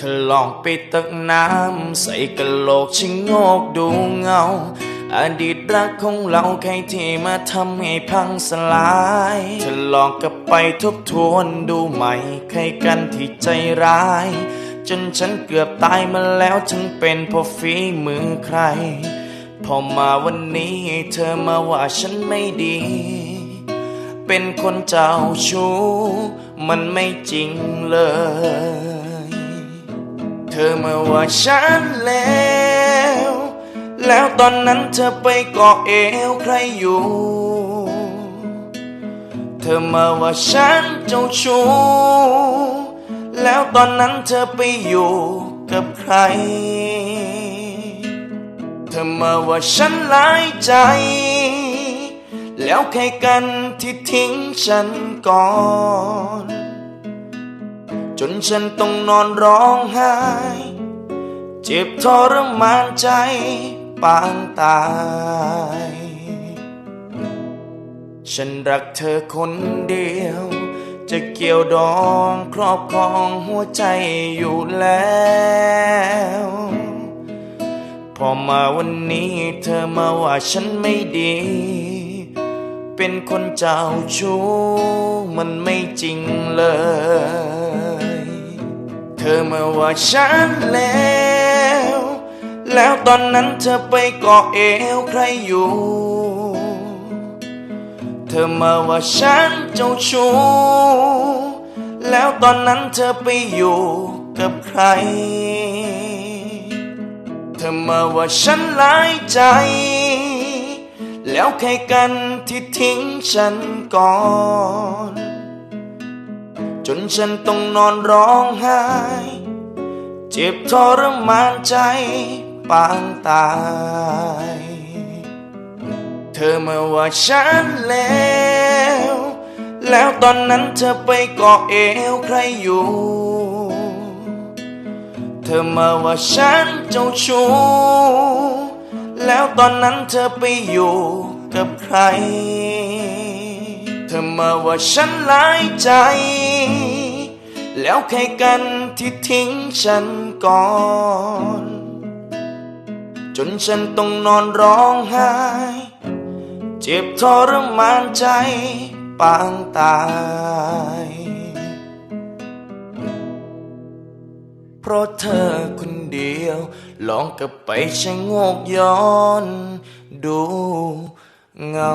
ธอลองไปตักน้ำใส่กะโหลกชิงโงกดูเงา อดีตรักของเราใครที่มาทำให้พังสลายเธอลองกลับไปทบทวนดูใหม่ใครกันที่ใจร้าย จนฉันเกือบตายมาแล้วฉันเป็นเพราะฝีมือใคร พอมาวันนี้เธอมาว่าฉันไม่ดี เป็นคนเจ้าชู้มันไม่จริงเลย เธอมาว่าฉันแล้ว แล้วตอนนั้นเธอไปเกาะเอวใครอยู่ เธอมาว่าฉันเจ้าชู้ แล้วตอนนั้นเธอไปอยู่กับใคร เธอมาว่าฉันหลายใจ แล้วใครกันที่ทิ้งฉันก่อน จนฉันต้องนอนร้องไห้ เจ็บทรมานใจปางตาย ฉันรักเธอคนเดียว จะเกี่ยวดองครอบครองหัวใจอยู่แล้วพอมาวันนี้เธอมาว่าฉันไม่ดี เป็นคนเจ้าชู้มันไม่จริงเลย เธอมาว่าฉันแล้ว แล้วตอนนั้นเธอไปเกาะเอวใครอยู่ เธอมาว่าฉันเจ้าชู้ แล้วตอนนั้นเธอไปอยู่กับใคร เธอมาว่าฉันหลายใจ แล้วใครกันที่ทิ้งฉันก่อน จนฉันต้องนอนร้องไห้ เจ็บทรมานใจปางตาย เธอมาว่าฉันแล้ว แล้วตอนนั้นเธอไปเกาะเอวใครอยู่ เธอมาว่าฉันเจ้าชู้ แล้วตอนนั้นเธอไปอยู่กับใคร เธอมาว่าฉันหลายใจ แล้วใครกันที่ทิ้งฉันก่อน จนฉันต้องนอนร้องไห้ เจ็บทรมานใจปางตาย เพราะเธอคนเดียว ลองกลับไปชะโงกย้อน ดูเงา